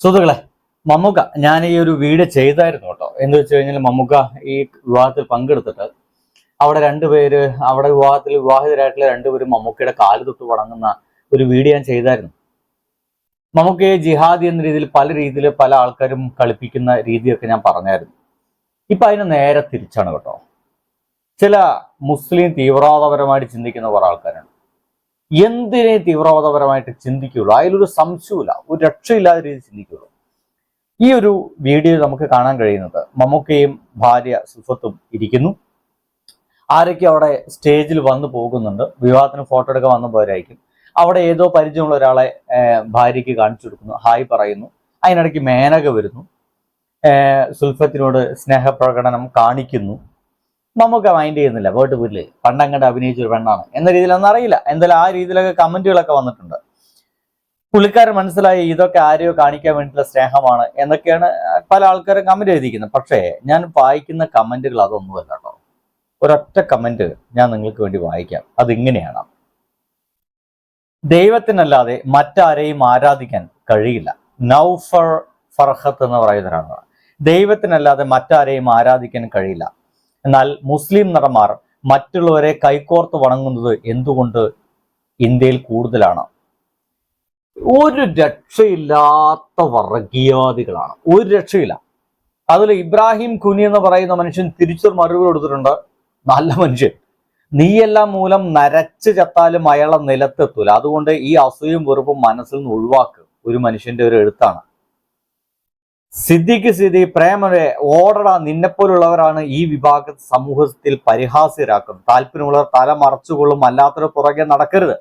സുഹൃത്തുക്കളെ മമ്മൂക്ക ഞാൻ ഈ ഒരു വീട് ചെയ്തായിരുന്നു കേട്ടോ. എന്ന് വെച്ച് കഴിഞ്ഞാൽ മമ്മൂക്ക ഈ വിവാഹത്തിൽ പങ്കെടുത്തിട്ട് അവിടെ രണ്ടുപേര് അവിടെ വിവാഹത്തിൽ വിവാഹിതരായിട്ടുള്ള രണ്ടുപേരും മമ്മൂക്കയുടെ കാൽ തൊട്ട് വണങ്ങുന്ന ഒരു വീഡിയോ ഞാൻ ചെയ്തായിരുന്നു. മമ്മൂക്കയെ ജിഹാദി എന്ന രീതിയിൽ പല രീതിയിൽ പല ആൾക്കാരും കളിപ്പിക്കുന്ന രീതിയൊക്കെ ഞാൻ പറഞ്ഞായിരുന്നു. ഇപ്പൊ അതിന് നേരെ തിരിച്ചാണ് കേട്ടോ. ചില മുസ്ലിം തീവ്രവാദപരമായിട്ട് ചിന്തിക്കുന്ന കുറെ ആൾക്കാരാണ് എന്തിനെ തീവ്രവാദപരമായിട്ട് ചിന്തിക്കുകയുള്ളൂ? അതിലൊരു സംശയമില്ല ഒരു രക്ഷയില്ലാത്ത രീതിയിൽ ചിന്തിക്കുകയുള്ളൂ. ഈ ഒരു വീഡിയോ നമുക്ക് കാണാൻ കഴിയുന്നത് മമ്മൂക്കയും ഭാര്യ സുഫത്തും ഇരിക്കുന്നു. ആരൊക്കെ അവിടെ സ്റ്റേജിൽ വന്നു പോകുന്നുണ്ട്? വിവാഹത്തിന് ഫോട്ടോ എടുക്കാൻ വന്ന പോരായിരിക്കും അവിടെ ഏതോ പരിചയമുള്ള ഒരാളെ ഭാര്യയ്ക്ക് കാണിച്ചു കൊടുക്കുന്നു. ഹായ് പറയുന്നു. അതിനിടയ്ക്ക് മേനക വരുന്നു. സുൽഫത്തിനോട് സ്നേഹപ്രകടനം കാണിക്കുന്നു. മമ്മൂക്ക മൈൻഡ് ചെയ്യുന്നില്ല. വേട്ട് പണ്ടങ്ങടെ അഭിനയിച്ച ഒരു പെണ്ണാണ്. എന്ന രീതിയിലൊന്നും അറിയില്ല. എന്തായാലും ആ രീതിയിലൊക്കെ കമന്റുകളൊക്കെ വന്നിട്ടുണ്ട്. പുള്ളിക്കാരൻ മനസ്സിലായി ഇതൊക്കെ ആരെയോ കാണിക്കാൻ വേണ്ടിയിട്ടുള്ള സ്നേഹമാണ് എന്നൊക്കെയാണ് പല ആൾക്കാരും കമന്റ് എഴുതിയിരിക്കുന്നത്. പക്ഷേ ഞാൻ വായിക്കുന്ന കമന്റുകൾ അതൊന്നുമല്ല കേട്ടോ. ഒരൊറ്റ കമന്റ് ഞാൻ നിങ്ങൾക്ക് വേണ്ടി വായിക്കാം. അതിങ്ങനെയാണ്. ദൈവത്തിനല്ലാതെ മറ്റാരെയും ആരാധിക്കാൻ കഴിയില്ല. നൗഫർ ഫർഹത്ത് എന്ന് പറയുന്ന ഒരാളാണ്. ദൈവത്തിനല്ലാതെ മറ്റാരെയും ആരാധിക്കാൻ കഴിയില്ല. എന്നാൽ മുസ്ലിം നടന്മാർ മറ്റുള്ളവരെ കൈകോർത്ത് വണങ്ങുന്നത് എന്തുകൊണ്ട് ഇന്ത്യയിൽ കൂടുതലാണ്? ഒരു രക്ഷയില്ലാത്ത വർഗീയവാദികളാണ്. ഒരു രക്ഷയില്ല. അതിൽ ഇബ്രാഹിം കുനി എന്ന് പറയുന്ന മനുഷ്യൻ തിരിച്ചൊരു മറുപടി കൊടുത്തിട്ടുണ്ട്. നല്ല മനുഷ്യൻ. നീയെല്ലാം മൂലം നരച്ച് ചത്താലും അയാളെ നിലത്തെത്തൂല. അതുകൊണ്ട് ഈ അസൂയും വെറുപ്പും മനസ്സിൽ നിന്ന് ഒഴിവാക്കുക ഒരു മനുഷ്യന്റെ ഒരു എഴുത്താണ്. സിദ്ദിഖ് സിദ്ധി പ്രേമരെ ഓടടാ നിന്നെപ്പോലുള്ളവരാണ് ഈ വിഭാഗ സമൂഹത്തിൽ പരിഹാസ്യരാക്കുന്നത്. താല്പര്യമുള്ളവർ തല മറച്ചുകൊള്ളും അല്ലാത്തവർ പുറകെ നടക്കരുത്.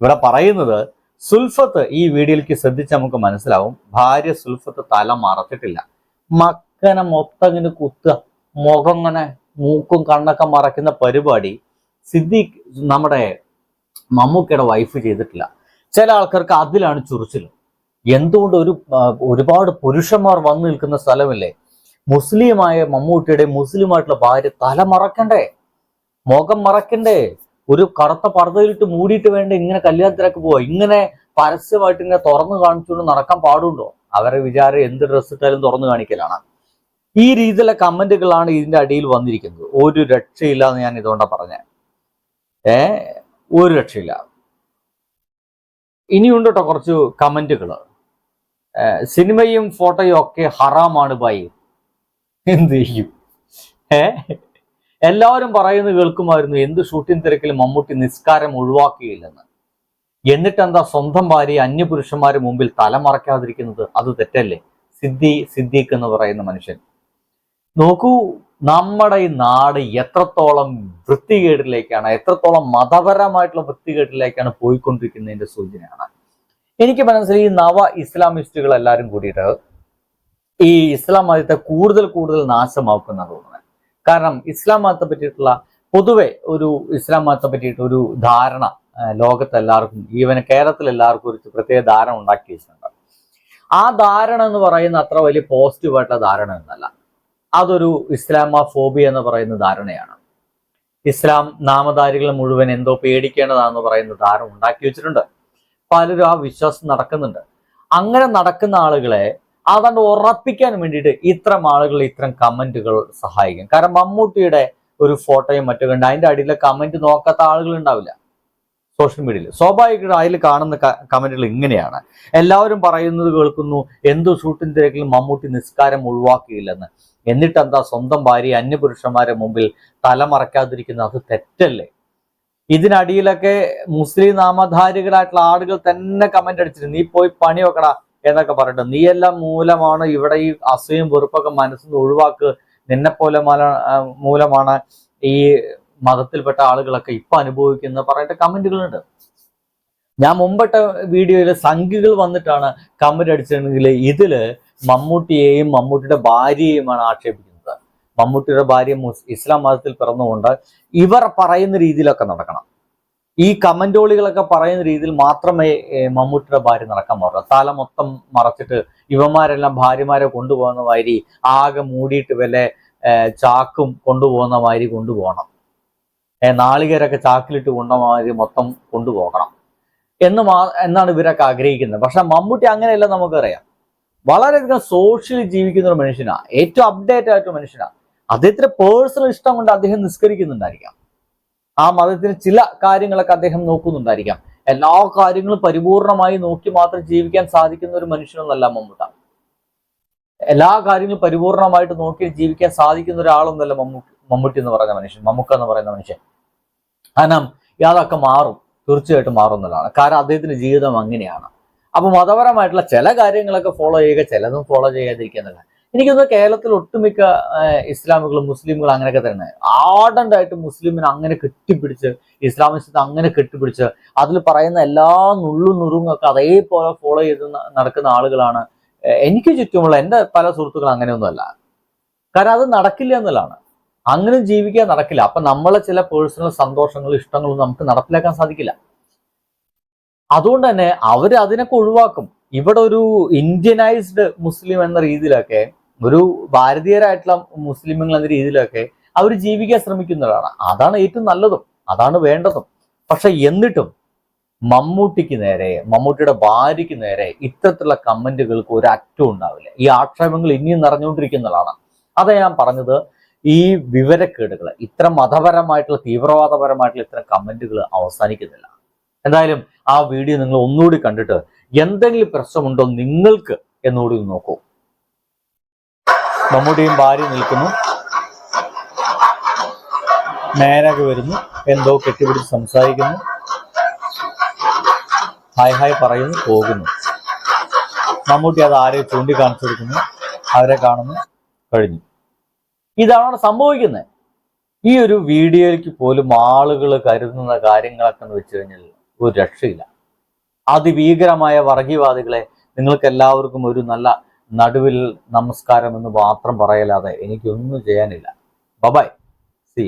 ഇവിടെ പറയുന്നത് സുൽഫത്ത് ഈ വീഡിയോയിലേക്ക് ശ്രദ്ധിച്ച് നമുക്ക് മനസ്സിലാവും. ഭാര്യ സുൽഫത്ത് തല മറച്ചിട്ടില്ല. മക്കനെ മൊത്തം ഇങ്ങനെ കുത്തുക മുഖം ഇങ്ങനെ മൂക്കും കണ്ണൊക്കെ മറയ്ക്കുന്ന പരിപാടി സിദ്ദീഖ് നമ്മുടെ മമ്മൂക്കയുടെ വൈഫ് ചെയ്തിട്ടില്ല. ചില ആൾക്കാർക്ക് അതിലാണ് ചുറിച്ചിൽ എന്തുകൊണ്ട് ഒരു ഒരുപാട് പുരുഷന്മാർ വന്നു നിൽക്കുന്ന സ്ഥലമില്ലേ? മുസ്ലിമായ മമ്മൂട്ടിയുടെ മുസ്ലിമായിട്ടുള്ള ഭാര്യ തല മറക്കണ്ടേ? മുഖം മറക്കണ്ടേ? ഒരു കറുത്ത പർദ്ദയിലിട്ട് മൂടിയിട്ട് വേണ്ട ഇങ്ങനെ കല്യാണത്തിനൊക്കെ പോവാ? ഇങ്ങനെ പരസ്യമായിട്ട് ഇങ്ങനെ തുറന്നു കാണിച്ചുകൊണ്ട് നടക്കാൻ പാടുണ്ടോ? അവരെ വിചാരം എന്ത് ഡ്രസ് ഇട്ടാലും തുറന്നു കാണിക്കലാണ്. ഈ രീതിയിലെ കമന്റുകളാണ് ഇതിന്റെ അടിയിൽ വന്നിരിക്കുന്നത്. ഒരു രക്ഷയില്ല എന്ന് ഞാൻ ഇതുകൊണ്ടാ പറഞ്ഞ. ഏ? ഒരു രക്ഷയില്ല. ഇനിയുണ്ട് കേട്ടോ കുറച്ച് കമന്റുകൾ സിനിമയും ഫോട്ടോയും ഒക്കെ ഹറാമാണ് ബൈ എന്ത് ചെയ്യും? എല്ലാവരും പറയുന്നത് കേൾക്കുമായിരുന്നു എന്ത് ഷൂട്ടിംഗ് തിരക്കിൽ മമ്മൂട്ടി നിസ്കാരം ഒഴിവാക്കുകയില്ലെന്ന് എന്നിട്ട് എന്താ സ്വന്തം ഭാര്യ അന്യപുരുഷന്മാരുടെ മുമ്പിൽ തലമറക്കാതിരിക്കുന്നത് അത് തെറ്റല്ലേ? സിദ്ധി സിദ്ദീഖ് എന്ന് പറയുന്ന മനുഷ്യൻ. നോക്കൂ നമ്മുടെ ഈ നാട് എത്രത്തോളം വൃത്തികേടിലേക്കാണ് എത്രത്തോളം മതപരമായിട്ടുള്ള വൃത്തികേടിലേക്കാണ് പോയിക്കൊണ്ടിരിക്കുന്നതിന്റെ സൂചനയാണ്. എനിക്ക് മനസ്സിൽ ഈ നവ ഇസ്ലാമിസ്റ്റുകൾ എല്ലാവരും കൂടിയിട്ട് ഈ ഇസ്ലാം മതത്തെ കൂടുതൽ കൂടുതൽ നാശമാക്കുന്ന തോന്നുന്നത്. കാരണം ഇസ്ലാം മതത്തെ പറ്റിയിട്ടുള്ള പൊതുവെ ഒരു ഇസ്ലാം മതത്തെ പറ്റിയിട്ട് ഒരു ധാരണ ലോകത്ത് എല്ലാവർക്കും ഈവൻ കേരളത്തിൽ എല്ലാവർക്കും ഒരു പ്രത്യേക ധാരണ ഉണ്ടാക്കി വെച്ചിട്ടുണ്ട് ആ ധാരണ എന്ന് പറയുന്ന അത്ര വലിയ പോസിറ്റീവായിട്ടുള്ള ധാരണ എന്നല്ല. അതൊരു ഇസ്ലാമ ഫോബിയ എന്ന് പറയുന്ന ധാരണയാണ്. ഇസ്ലാം നാമധാരികൾ മുഴുവൻ എന്തോ പേടിക്കേണ്ടതാണെന്ന് പറയുന്ന ധാരണ ഉണ്ടാക്കി വെച്ചിട്ടുണ്ട്. പലരും ആ വിശ്വാസം നടക്കുന്നുണ്ട്. അങ്ങനെ നടക്കുന്ന ആളുകളെ അതാണ്ട് ഉറപ്പിക്കാൻ വേണ്ടിയിട്ട് ഇത്തരം ആളുകൾ ഇത്തരം കമന്റുകൾ സഹായിക്കും. കാരണം മമ്മൂട്ടിയുടെ ഒരു ഫോട്ടോയും മറ്റും കണ്ട് അതിന്റെ അടിയിലെ കമന്റ് നോക്കാത്ത ആളുകൾ ഉണ്ടാവില്ല. സോഷ്യൽ മീഡിയയിൽ. സ്വാഭാവികമായിട്ടും അതിൽ കാണുന്ന കമന്റുകൾ ഇങ്ങനെയാണ്. എല്ലാവരും പറയുന്നത് കേൾക്കുന്നു എന്തു ഷൂട്ടിന് തിരക്കിലും മമ്മൂട്ടി നിസ്കാരം ഒഴിവാക്കിയില്ലെന്ന്. എന്നിട്ട് എന്താ സ്വന്തം ഭാര്യ അന്യപുരുഷന്മാരെ മുമ്പിൽ തലമറക്കാതിരിക്കുന്നത് അത് തെറ്റല്ലേ? ഇതിനടിയിലൊക്കെ മുസ്ലിം നാമധാരികളായിട്ടുള്ള ആളുകൾ തന്നെ കമന്റ് അടിച്ചിട്ട് നീ പോയി പണി വെക്കടാ എന്നൊക്കെ പറഞ്ഞിട്ട്. നീയെല്ലാം മൂലമാണ് ഇവിടെ ഈ അസൂയും വെറുപ്പൊക്കെ മനസ്സിൽ നിന്ന് ഒഴിവാക്ക് നിന്നെ പോലെ മല- മൂലമാണ് ഈ മതത്തിൽപ്പെട്ട ആളുകളൊക്കെ ഇപ്പൊ അനുഭവിക്കുന്ന പറഞ്ഞിട്ട് കമന്റുകളുണ്ട് ഞാൻ മുമ്പട്ട വീഡിയോയിൽ സംഖ്യകൾ വന്നിട്ടാണ് കമന്റ് അടിച്ചിട്ടുണ്ടെങ്കിൽ ഇതിൽ മമ്മൂട്ടിയെയും മമ്മൂട്ടിയുടെ ഭാര്യയെയുമാണ് ആക്ഷേപിക്കുന്നത് മമ്മൂട്ടിയുടെ ഭാര്യ ഇസ്ലാം മതത്തിൽ പിറന്നുകൊണ്ട് ഇവർ പറയുന്ന രീതിയിലൊക്കെ നടക്കണം. ഈ കമന്റോളികളൊക്കെ പറയുന്ന രീതിയിൽ മാത്രമേ മമ്മൂട്ടിയുടെ ഭാര്യ നടക്കാൻ പാടുള്ളൂ. തല മൊത്തം മറച്ചിട്ട് ഇവന്മാരെല്ലാം ഭാര്യമാരെ കൊണ്ടുപോകുന്ന മാതിരി ആകെ മൂടിയിട്ട് വല്ല ചാക്കും കൊണ്ടുപോകുന്ന മാതിരി കൊണ്ടുപോകണം. നാളികേരൊക്കെ ചാക്കിലിട്ട് കൊണ്ട മാതിരി മൊത്തം കൊണ്ടുപോകണം. എന്ന് മാ എന്നാണ് ഇവരൊക്കെ ആഗ്രഹിക്കുന്നത്. പക്ഷെ മമ്മൂട്ടി അങ്ങനെയല്ല നമുക്കറിയാം. വളരെയധികം സോഷ്യലി ജീവിക്കുന്ന ഒരു മനുഷ്യനാണ് ഏറ്റവും അപ്ഡേറ്റ് ആയിട്ടുള്ള മനുഷ്യനാണ് അദ്ദേഹത്തിന്റെ പേഴ്സണൽ ഇഷ്ടം കൊണ്ട് അദ്ദേഹം നിസ്കരിക്കുന്നുണ്ടായിരിക്കാം. ആ മതത്തിന് ചില കാര്യങ്ങളൊക്കെ അദ്ദേഹം നോക്കുന്നുണ്ടായിരിക്കാം. എല്ലാ കാര്യങ്ങളും പരിപൂർണമായി നോക്കി മാത്രം ജീവിക്കാൻ സാധിക്കുന്ന ഒരു മനുഷ്യനൊന്നല്ല മമ്മൂട്ട. എല്ലാ കാര്യങ്ങളും പരിപൂർണമായിട്ട് നോക്കി ജീവിക്കാൻ സാധിക്കുന്ന ഒരാളൊന്നല്ല മമ്മൂ മമ്മൂട്ടി എന്ന് പറയുന്ന മനുഷ്യൻ മമ്മൂക്ക എന്ന് പറയുന്ന മനുഷ്യൻ. കാരണം അതൊക്കെ മാറും തീർച്ചയായിട്ടും മാറുന്നതാണ് കാരണം അദ്ദേഹത്തിന്റെ ജീവിതം അങ്ങനെയാണ്. അപ്പൊ മതപരമായിട്ടുള്ള ചില കാര്യങ്ങളൊക്കെ ഫോളോ ചെയ്യുക ചിലതും ഫോളോ ചെയ്യാതിരിക്കുക എനിക്കൊന്ന് കേരളത്തിൽ ഒട്ടുമിക്ക ഇസ്ലാമികളും മുസ്ലിമുകളും അങ്ങനെയൊക്കെ തന്നെ. ആർഡന്റ് ആയിട്ട് മുസ്ലിമിനെ അങ്ങനെ കെട്ടിപ്പിടിച്ച് ഇസ്ലാമിസത്തെ അങ്ങനെ കെട്ടിപ്പിടിച്ച് അതിൽ പറയുന്ന എല്ലാ നുള്ളും നുറുങ്ങൊക്കെ അതേപോലെ ഫോളോ ചെയ്ത് നടക്കുന്ന ആളുകളാണ്. എനിക്ക് ചുറ്റുമുള്ള എന്റെ പല സുഹൃത്തുക്കളും അങ്ങനെയൊന്നുമല്ല. കാരണം അത് നടക്കില്ല എന്നുള്ളതാണ്. അങ്ങനെ ജീവിക്കാൻ നടക്കില്ല. അപ്പൊ നമ്മളെ ചില പേഴ്സണൽ സന്തോഷങ്ങളും ഇഷ്ടങ്ങളും നമുക്ക് നടപ്പിലാക്കാൻ സാധിക്കില്ല. അതുകൊണ്ട് തന്നെ അവർ അതിനൊക്കെ ഒഴിവാക്കും. ഇവിടെ ഒരു ഇന്ത്യനൈസ്ഡ് മുസ്ലിം എന്ന രീതിയിലൊക്കെ ഒരു ഭാരതീയരായിട്ടുള്ള മുസ്ലിമുകൾ എന്ന രീതിയിലൊക്കെ അവർ ജീവിക്കാൻ ശ്രമിക്കുന്നതാണ് അതാണ് ഏറ്റവും നല്ലതും. അതാണ് വേണ്ടതും. പക്ഷെ എന്നിട്ടും മമ്മൂട്ടിക്ക് നേരെ മമ്മൂട്ടിയുടെ ഭാര്യയ്ക്ക് നേരെ ഇത്തരത്തിലുള്ള കമന്റുകൾക്ക് ഒരു അറ്റവും ഉണ്ടാവില്ല. ഈ ആക്ഷേപങ്ങൾ ഇനിയും നിറഞ്ഞുകൊണ്ടിരിക്കുന്നതാണ്. അതാ ഞാൻ പറഞ്ഞത് ഈ വിവരക്കേടുകൾ ഇത്തരം മതപരമായിട്ടുള്ള തീവ്രവാദപരമായിട്ടുള്ള ഇത്തരം കമന്റുകൾ അവസാനിക്കുന്നില്ല. എന്തായാലും ആ വീഡിയോ നിങ്ങൾ ഒന്നുകൂടി കണ്ടിട്ട് എന്തെങ്കിലും പ്രശ്നമുണ്ടോ നിങ്ങൾക്ക് എന്നുകൂടി നോക്കൂ. മമ്മൂട്ടിയും ഭാര്യ നിൽക്കുന്നു. നേരൊക്കെ വരുന്നു. എന്തോ കെട്ടിപ്പിടിച്ച് സംസാരിക്കുന്നു. ഹായ് ഹായ് പറയുന്നു. പോകുന്നു. മമ്മൂട്ടി അത് ആരെ ചൂണ്ടിക്കാണിച്ചു കൊടുക്കുന്നു? അവരെ കാണുന്നു. കഴിഞ്ഞു. ഇതാണ് സംഭവിക്കുന്നത്. ഈ ഒരു വീഡിയോയ്ക്ക് പോലും ആളുകൾ കരുതുന്ന കാര്യങ്ങളൊക്കെ എന്ന് വെച്ച് കഴിഞ്ഞാൽ ഒരു രക്ഷയില്ല. അതിഭീകരമായ വർഗീയവാദികളെ നിങ്ങൾക്ക് എല്ലാവർക്കും ഒരു നല്ല നടുവിൽ നമസ്കാരം എന്ന് മാത്രം പറയലാതെ എനിക്കൊന്നും ചെയ്യാനില്ല. Bye-bye C